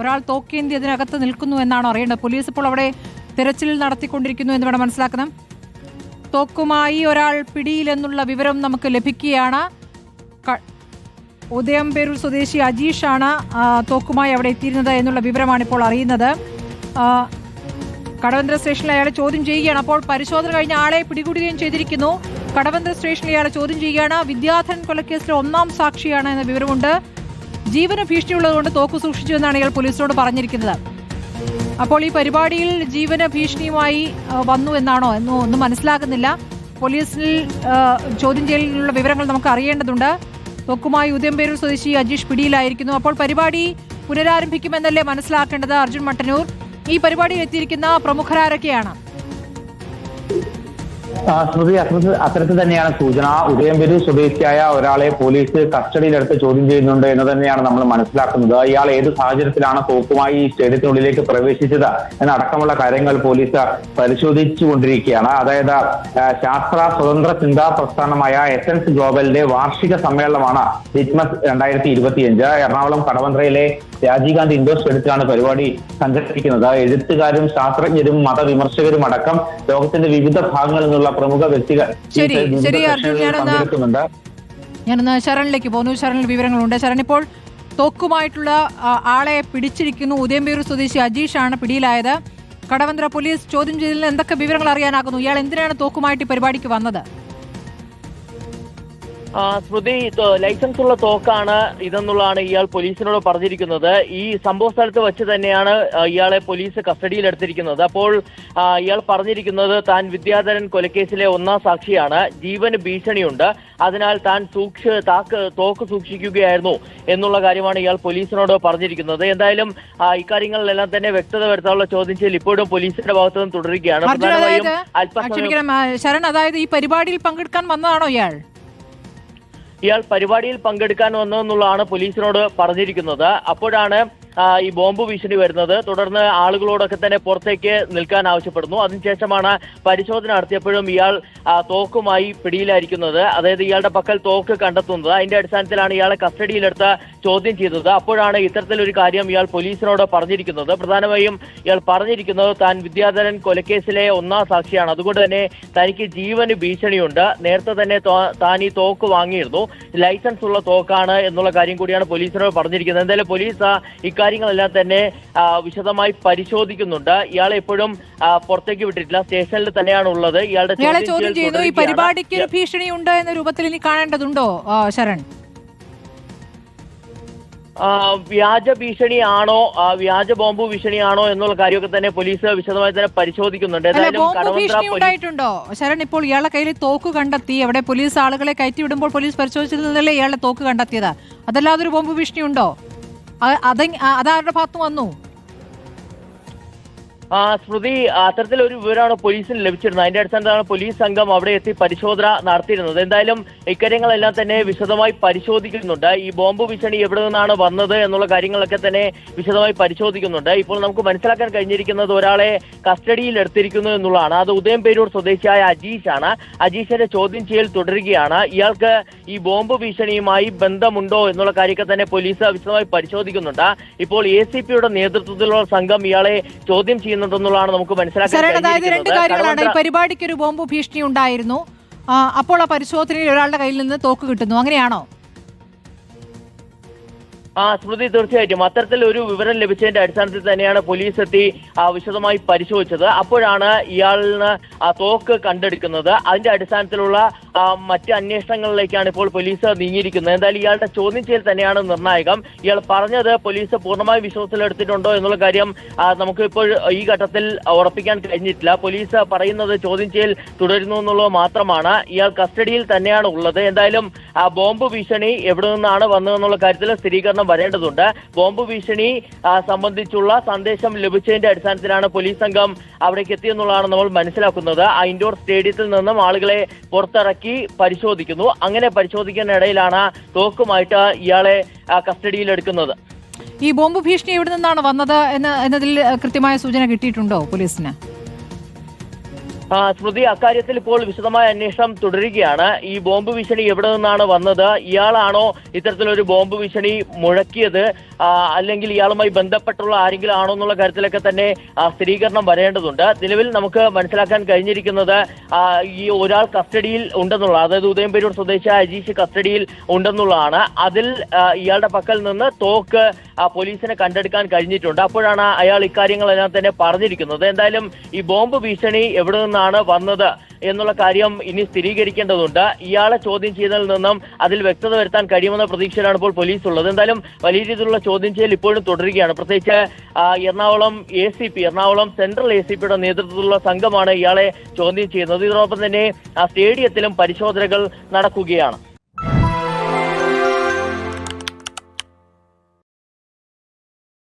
ഒരാൾ തോക്കേന്തി അതിനകത്ത് നിൽക്കുന്നു എന്നാണ് അറിയേണ്ടത്? പോലീസ് ഇപ്പോൾ അവിടെ തിരച്ചിൽ നടത്തിക്കൊണ്ടിരിക്കുന്നു എന്ന് വേണം മനസ്സിലാക്കണം. തോക്കുമായി ഒരാൾ പിടിയിലെന്നുള്ള വിവരം നമുക്ക് ലഭിക്കുകയാണ്. ഉദയം ഉദയംപേരൂർ സ്വദേശി അജീഷാണ് തോക്കുമായി അവിടെ എത്തിയിരുന്നത് എന്നുള്ള വിവരമാണ് ഇപ്പോൾ അറിയുന്നത്. കടവന്ത്ര സ്റ്റേഷനിൽ അയാളെ ചോദ്യം ചെയ്യുകയാണ്. അപ്പോൾ പരിശോധന കഴിഞ്ഞ ആളെ പിടികൂടുകയും ചെയ്തിരിക്കുന്നു. കടവന്ത്ര സ്റ്റേഷനിൽ അയാളെ ചോദ്യം ചെയ്യുകയാണ്. വിദ്യാധരൻ കൊലക്കേസിലെ ഒന്നാം സാക്ഷിയാണ് എന്ന വിവരമുണ്ട്. ജീവന ഭീഷണിയുള്ളതുകൊണ്ട് തോക്ക് സൂക്ഷിച്ചു എന്നാണ് ഇയാൾ പോലീസിനോട് പറഞ്ഞിരിക്കുന്നത്. അപ്പോൾ ഈ പരിപാടിയിൽ ജീവന ഭീഷണിയുമായി വന്നു എന്നാണോ? എന്നോ ഒന്നും മനസ്സിലാകുന്നില്ല. പോലീസിൽ ചോദ്യം ചെയ്യലിനുള്ള വിവരങ്ങൾ നമുക്ക് അറിയേണ്ടതുണ്ട്. തോക്കുമായി ഉദയംപേരൂർ സ്വദേശി അജീഷ് പിടിയിലായിരിക്കുന്നു. അപ്പോൾ പരിപാടി പുനരാരംഭിക്കുമെന്നല്ലേ മനസ്സിലാക്കേണ്ടത് അർജുൻ മട്ടന്നൂർ? ഈ പരിപാടിയിൽ എത്തിയിരിക്കുന്ന പ്രമുഖരാരൊക്കെയാണ്? സ്മൃതി അത്തരത്തിൽ തന്നെയാണ് സൂചന. ഉദയംപേരൂർ സ്വദേശിയായ ഒരാളെ പോലീസ് കസ്റ്റഡിയിലെടുത്ത് ചോദ്യം ചെയ്യുന്നുണ്ട് എന്ന് തന്നെയാണ് നമ്മൾ മനസ്സിലാക്കുന്നത്. ഇയാൾ ഏത് സാഹചര്യത്തിലാണ് തോക്കുമായി ഈ സ്റ്റേഡിയത്തിനുള്ളിലേക്ക് പ്രവേശിച്ചത് എന്നടക്കമുള്ള കാര്യങ്ങൾ പോലീസ് പരിശോധിച്ചുകൊണ്ടിരിക്കുകയാണ്. അതായത് ആ, ശാസ്ത്ര സ്വതന്ത്ര ചിന്താ പ്രസ്ഥാനമായ എസൻസ് ഗ്ലോബലിന്റെ വാർഷിക സമ്മേളനമാണ് ലിറ്റ്മസ് രണ്ടായിരത്തി ഇരുപത്തിയഞ്ച്. എറണാകുളം കടവന്ത്രയിലെ രാജീവ് ഗാന്ധി എടുത്താണ് സ്റ്റേഡിയത്തിലാണ് പരിപാടി സംഘടിപ്പിക്കുന്നത്. എഴുത്തുകാരും ശാസ്ത്രജ്ഞരും മതവിമർശകരും അടക്കം ലോകത്തിന്റെ വിവിധ ഭാഗങ്ങളിൽ നിന്നുള്ള പ്രമുഖ വ്യക്തികൾ പങ്കെടുക്കുന്നുണ്ട്. ഞാനൊന്ന് ശരണിലേക്ക് പോകുന്നു. ശരണിൽ വിവരങ്ങളുണ്ട്. ശരൺ ഇപ്പോൾ തോക്കുമായിട്ടുള്ള ആളെ പിടിച്ചിരിക്കുന്നു. ഉദയംപേരൂർ സ്വദേശി അജീഷാണ് പിടിയിലായത്. കടവന്ത്ര പോലീസ് ചോദ്യം ചെയ്തതിൽ എന്തൊക്കെ വിവരങ്ങൾ അറിയാനാകുന്നു? ഇയാൾ എന്തിനാണ് തോക്കുമായിട്ട് പരിപാടിക്ക് വന്നത്? സ്മൃതി ലൈസൻസ് ഉള്ള തോക്കാണ് ഇതെന്നുള്ളതാണ് ഇയാൾ പോലീസിനോട് പറഞ്ഞിരിക്കുന്നത്. ഈ സംഭവ സ്ഥലത്ത് വെച്ച് തന്നെയാണ് ഇയാളെ പോലീസ് കസ്റ്റഡിയിൽ എടുത്തിരിക്കുന്നത് അപ്പോൾ ഇയാൾ പറഞ്ഞിരിക്കുന്നത് താൻ വിദ്യാധരൻ കൊലക്കേസിലെ ഒന്നാം സാക്ഷിയാണ്. ജീവന് ഭീഷണിയുണ്ട്. അതിനാൽ താൻ സൂക്ഷ താക്ക് തോക്ക് സൂക്ഷിക്കുകയായിരുന്നു എന്നുള്ള കാര്യമാണ് ഇയാൾ പോലീസിനോട് പറഞ്ഞിരിക്കുന്നത്. എന്തായാലും ഇക്കാര്യങ്ങളിലെല്ലാം തന്നെ വ്യക്തത വരുത്താനുള്ള ചോദ്യം ചെയ്യൽ ഇപ്പോഴും പോലീസിന്റെ ഭാഗത്തു നിന്ന് തുടരുകയാണ്. ശരൺ അതായത് ഈ പരിപാടിയിൽ പങ്കെടുക്കാൻ വന്നതാണോ ഇയാൾ? ഇയാൾ പരിപാടിയിൽ പങ്കെടുക്കാൻ വന്നതെന്നുള്ളതാണ് പോലീസിനോട് പറഞ്ഞിരിക്കുന്നത്. അപ്പോഴാണ് ഈ ബോംബ് ഭീഷണി വരുന്നത്. തുടർന്ന് ആളുകളോടൊക്കെ തന്നെ പുറത്തേക്ക് നിൽക്കാൻ ആവശ്യപ്പെടുന്നു. അതിനുശേഷമാണ് പരിശോധന നടത്തിയപ്പോഴും ഇയാൾ തോക്കുമായി പിടിയിലായിരിക്കുന്നത്. അതായത് ഇയാളുടെ പക്കൽ തോക്ക് കണ്ടെത്തുന്നത്. അതിന്റെ അടിസ്ഥാനത്തിലാണ് ഇയാളെ കസ്റ്റഡിയിലെടുത്ത് ചോദ്യം ചെയ്തത്. അപ്പോഴാണ് ഇത്തരത്തിലൊരു കാര്യം ഇയാൾ പോലീസിനോട് പറഞ്ഞിരിക്കുന്നത്. പ്രധാനമായും ഇയാൾ പറഞ്ഞിരിക്കുന്നത് താൻ വിദ്യാധരൻ കൊലക്കേസിലെ ഒന്നാം സാക്ഷിയാണ്. അതുകൊണ്ട് തന്നെ തനിക്ക് ജീവന് ഭീഷണിയുണ്ട്. നേരത്തെ തന്നെ താൻ ഈ തോക്ക് വാങ്ങിയിരുന്നു. ലൈസൻസ് ഉള്ള തോക്കാണ് എന്നുള്ള കാര്യം കൂടിയാണ് പോലീസിനോട് പറഞ്ഞിരിക്കുന്നത്. എന്തായാലും പോലീസ് ആ, ഇക്കാര്യങ്ങളെല്ലാം തന്നെ വിശദമായി പരിശോധിക്കുന്നുണ്ട്. ഇയാളെ എപ്പോഴും പുറത്തേക്ക് വിട്ടിട്ടില്ല. സ്റ്റേഷനിൽ തന്നെയാണ് ഉള്ളത് ഇയാളുടെ ചോദ്യം ചെയ്തു. ചെയ്യുന്നു ഈ പരിപാടിക്ക് ഒരു ഭീഷണിയുണ്ട് എന്ന രൂപത്തിൽ ഇനി കാണേണ്ടതുണ്ടോ ശരൺ? വ്യാജ ഭീഷണിയാണോ വ്യാജ ബോംബ് ഭീഷണിയാണോ എന്നുള്ള കാര്യമൊക്കെ തന്നെ പോലീസ് വിശദമായി തന്നെ പരിശോധിക്കുന്നുണ്ട്. ഭീഷണി ഉണ്ടായിട്ടുണ്ടോ? ശരൺ ഇപ്പോൾ ഇയാളെ കയ്യിൽ തോക്ക് കണ്ടെത്തി. അവിടെ പോലീസ് ആളുകളെ കയറ്റി വിടുമ്പോൾ പോലീസ് പരിശോധിച്ചതല്ലേ ഇയാളെ തോക്ക് കണ്ടെത്തിയത്? അതല്ലാതെ ഒരു ബോംബ് ഭീഷണി ഉണ്ടോ? അ- അതെങ്- അ- അതാരുടെ ഭാഗത്ത് വന്നു? ആ സ്മൃതി അത്തരത്തിലൊരു വിവരമാണ് പോലീസിന് ലഭിച്ചിരുന്നത്. അതിന്റെ അടിസ്ഥാനത്തിലാണ് പോലീസ് സംഘം അവിടെ എത്തി പരിശോധന നടത്തിയിരുന്നത്. എന്തായാലും ഇക്കാര്യങ്ങളെല്ലാം തന്നെ വിശദമായി പരിശോധിക്കുന്നുണ്ട്. ഈ ബോംബ് ഭീഷണി എവിടെ നിന്നാണ് വന്നത് എന്നുള്ള കാര്യങ്ങളൊക്കെ തന്നെ വിശദമായി പരിശോധിക്കുന്നുണ്ട്. ഇപ്പോൾ നമുക്ക് മനസ്സിലാക്കാൻ കഴിഞ്ഞിരിക്കുന്നത് ഒരാളെ കസ്റ്റഡിയിൽ എടുത്തിരിക്കുന്നു എന്നുള്ളതാണ്. അത് ഉദയംപേരൂർ സ്വദേശിയായ അജീഷ് ആണ് അജീഷിന്റെ ചോദ്യം ചെയ്യൽ തുടരുകയാണ്. ഇയാൾക്ക് ഈ ബോംബ് ഭീഷണിയുമായി ബന്ധമുണ്ടോ എന്നുള്ള കാര്യമൊക്കെ തന്നെ പോലീസ് വിശദമായി പരിശോധിക്കുന്നുണ്ട്. ഇപ്പോൾ എ നേതൃത്വത്തിലുള്ള സംഘം ഇയാളെ ചോദ്യം ചെയ്യുന്നുണ്ടെന്നുള്ളതാണ് നമുക്ക് മനസ്സിലാക്കാൻ അതായത് രണ്ട് കാര്യങ്ങളാണ്. ഈ പരിപാടിക്ക് ഒരു ബോംബ് ഭീഷണി ഉണ്ടായിരുന്നു. അപ്പോൾ ആ പരിശോധനയിൽ ഒരാളുടെ കയ്യിൽ നിന്ന് തോക്ക് കിട്ടുന്നു. അങ്ങനെയാണോ? ആ സ്മൃതി തീർച്ചയായിട്ടും. അത്തരത്തിൽ ഒരു വിവരം ലഭിച്ചതിന്റെ അടിസ്ഥാനത്തിൽ തന്നെയാണ് പോലീസ് എത്തി വിശദമായി പരിശോധിച്ചത്. അപ്പോഴാണ് ഇയാളിന് ആ തോക്ക് കണ്ടെടുക്കുന്നത്. അതിന്റെ അടിസ്ഥാനത്തിലുള്ള മറ്റ് അന്വേഷണങ്ങളിലേക്കാണ് ഇപ്പോൾ പോലീസ് നീങ്ങിയിരിക്കുന്നത്. എന്തായാലും ഇയാളുടെ ചോദ്യം ചെയ്യൽ തന്നെയാണ് നിർണായകം. ഇയാൾ പറഞ്ഞത് പോലീസ് പൂർണമായി വിശ്വാസത്തിലെടുത്തിട്ടുണ്ടോ എന്നുള്ള കാര്യം നമുക്ക് ഇപ്പോൾ ഈ ഘട്ടത്തിൽ ഉറപ്പിക്കാൻ കഴിഞ്ഞിട്ടില്ല. പോലീസ് പറയുന്നത് ചോദ്യം ചെയ്യൽ തുടരുന്നു എന്നുള്ളത് മാത്രമാണ്. ഇയാൾ കസ്റ്റഡിയിൽ തന്നെയാണ് ഉള്ളത്. എന്തായാലും ബോംബ് ഭീഷണി എവിടെ നിന്നാണ് വന്നതെന്നുള്ള കാര്യത്തിൽ സ്ഥിരീകരണം വരേണ്ടതുണ്ട്. ബോംബ് ഭീഷണി സംബന്ധിച്ചുള്ള സന്ദേശം ലഭിച്ചതിന്റെ അടിസ്ഥാനത്തിലാണ് പോലീസ് സംഘം അവിടേക്ക് എത്തിയെന്നുള്ളതാണ് നമ്മൾ മനസ്സിലാക്കുന്നത്. ആ ഇൻഡോർ സ്റ്റേഡിയത്തിൽ നിന്നും ആളുകളെ പുറത്തിറക്കി പരിശോധിക്കുന്നു. അങ്ങനെ പരിശോധിക്കുന്ന ഇടയിലാണ് തോക്കുമായിട്ട് ഇയാളെ കസ്റ്റഡിയിൽ എടുക്കുന്നത് ഈ ബോംബ് ഭീഷണി എവിടെ നിന്നാണ് വന്നത് എന്ന് എന്നതിൽ കൃത്യമായ സൂചന കിട്ടിയിട്ടുണ്ടോ പോലീസിന്? സ്മൃതി അക്കാര്യത്തിൽ ഇപ്പോൾ വിശദമായ അന്വേഷണം തുടരുകയാണ്. ഈ ബോംബ് ഭീഷണി എവിടെ നിന്നാണ് വന്നത്? ഇയാളാണോ ഇത്തരത്തിലൊരു ബോംബ് ഭീഷണി മുഴക്കിയത്? അല്ലെങ്കിൽ ഇയാളുമായി ബന്ധപ്പെട്ടുള്ള ആരെങ്കിലും ആണോ എന്നുള്ള കാര്യത്തിലൊക്കെ തന്നെ സ്ഥിരീകരണം വരേണ്ടതുണ്ട്. നിലവിൽ നമുക്ക് മനസ്സിലാക്കാൻ കഴിഞ്ഞിരിക്കുന്നത് ഈ ഒരാൾ കസ്റ്റഡിയിൽ ഉണ്ടെന്നുള്ള അതായത് ഉദയംപേരൂർ സ്വദേശിയായ അജീഷ് കസ്റ്റഡിയിൽ ഉണ്ടെന്നുള്ളതാണ്. അതിൽ ഇയാളുടെ പക്കൽ നിന്ന് തോക്ക് പോലീസിനെ കണ്ടെടുക്കാൻ കഴിഞ്ഞിട്ടുണ്ട്. അപ്പോഴാണ് അയാൾ ഇക്കാര്യങ്ങളെല്ലാം തന്നെ പറഞ്ഞിരിക്കുന്നത്. എന്തായാലും ഈ ബോംബ് ഭീഷണി എവിടെ നിന്നാണ് വന്നത് എന്നുള്ള കാര്യം ഇനി സ്ഥിരീകരിക്കേണ്ടതുണ്ട്. ഇയാളെ ചോദ്യം ചെയ്തതിൽ നിന്നും അതിൽ വ്യക്തത വരുത്താൻ കഴിയുമെന്ന പ്രതീക്ഷയിലാണ് ഇപ്പോൾ പോലീസ് ഉള്ളത് എന്തായാലും വലിയ രീതിയിലുള്ള ചോദ്യം ചെയ്യൽ ഇപ്പോഴും തുടരുകയാണ്. പ്രത്യേകിച്ച് Ernakulam A C P Ernakulam central A C പിയുടെ നേതൃത്വത്തിലുള്ള സംഘമാണ് ഇയാളെ ചോദ്യം ചെയ്യുന്നത്. ഇതോടൊപ്പം തന്നെ ആ സ്റ്റേഡിയത്തിലും പരിശോധനകൾ നടക്കുകയാണ്.